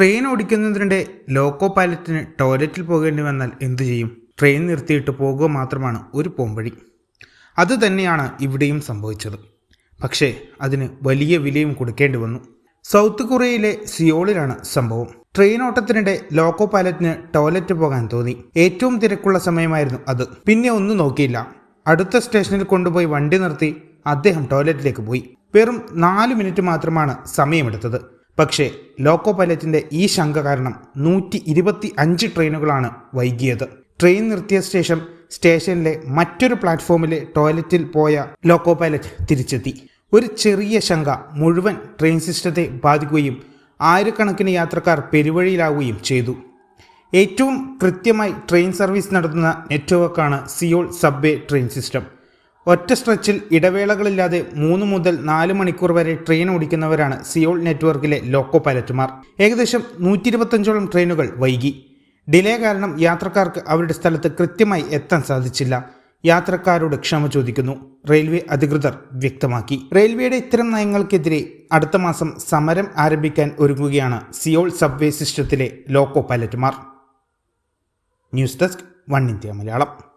Train ഓടിക്കുന്നതിനിടെ loco പൈലറ്റിന് ടോയ്ലറ്റിൽ പോകേണ്ടി വന്നാൽ എന്തു ചെയ്യും? ട്രെയിൻ നിർത്തിയിട്ട് പോകുക മാത്രമാണ് ഒരു പോംവഴി. അതുതന്നെയാണ് ഇവിടെയും സംഭവിച്ചത്. പക്ഷേ അതിന് വലിയ വിലയും കൊടുക്കേണ്ടി വന്നു. സൗത്ത് കൊറിയയിലെ സിയോളിലാണ് സംഭവം. ട്രെയിൻ ഓട്ടത്തിനിടെ ലോക്കോ പൈലറ്റിന് ടോയ്ലറ്റ് പോകാൻ തോന്നി. ഏറ്റവും തിരക്കുള്ള സമയമായിരുന്നു അത്. പിന്നെ ഒന്നും നോക്കിയില്ല. അടുത്ത സ്റ്റേഷനിൽ കൊണ്ടുപോയി വണ്ടി നിർത്തി അദ്ദേഹം ടോയ്ലറ്റിലേക്ക് പോയി. വെറും നാല് മിനിറ്റ് മാത്രമാണ് സമയമെടുത്തത്. പക്ഷേ ലോക്കോ പൈലറ്റിന്റെ ഈ ശങ്ക കാരണം നൂറ്റി ഇരുപത്തി അഞ്ച് ട്രെയിനുകളാണ് വൈകിയത്. ട്രെയിൻ നിർത്തിയ ശേഷം സ്റ്റേഷനിലെ മറ്റൊരു പ്ലാറ്റ്ഫോമിലെ ടോയ്ലറ്റിൽ പോയ ലോക്കോ പൈലറ്റ് തിരിച്ചെത്തി. ഒരു ചെറിയ ശങ്ക മുഴുവൻ ട്രെയിൻ സിസ്റ്റത്തെ ബാധിക്കുകയും ആയിരക്കണക്കിന് യാത്രക്കാർ പെരുവഴിയിലാവുകയും ചെയ്തു. ഏറ്റവും കൃത്യമായി ട്രെയിൻ സർവീസ് നടത്തുന്ന നെറ്റ്വർക്കാണ് സിയോൾ സബ്വേ ട്രെയിൻ സിസ്റ്റം. ഒറ്റ സ്ട്രെച്ചിൽ ഇടവേളകളില്ലാതെ മൂന്ന് മുതൽ നാല് മണിക്കൂർ വരെ ട്രെയിൻ ഓടിക്കുന്നവരാണ് സിയോൾ നെറ്റ്വർക്കിലെ ലോക്കോ പൈലറ്റുമാർ. ഏകദേശം നൂറ്റി ഇരുപത്തഞ്ചോളം ട്രെയിനുകൾ വൈകി. ഡിലേ കാരണം യാത്രക്കാർക്ക് അവരുടെ സ്ഥലത്ത് കൃത്യമായി എത്താൻ സാധിച്ചില്ല. യാത്രക്കാരോട് ക്ഷമ ചോദിക്കുന്നു. റെയിൽവേ അധികൃതർ വ്യക്തമാക്കി. റെയിൽവേയുടെ ഇത്തരം നയങ്ങൾക്കെതിരെ അടുത്ത മാസം സമരം ആരംഭിക്കാൻ ഒരുങ്ങുകയാണ് സിയോൾ സബ്വേ സിസ്റ്റത്തിലെ loco പൈലറ്റുമാർ. News desk one India Malayalam.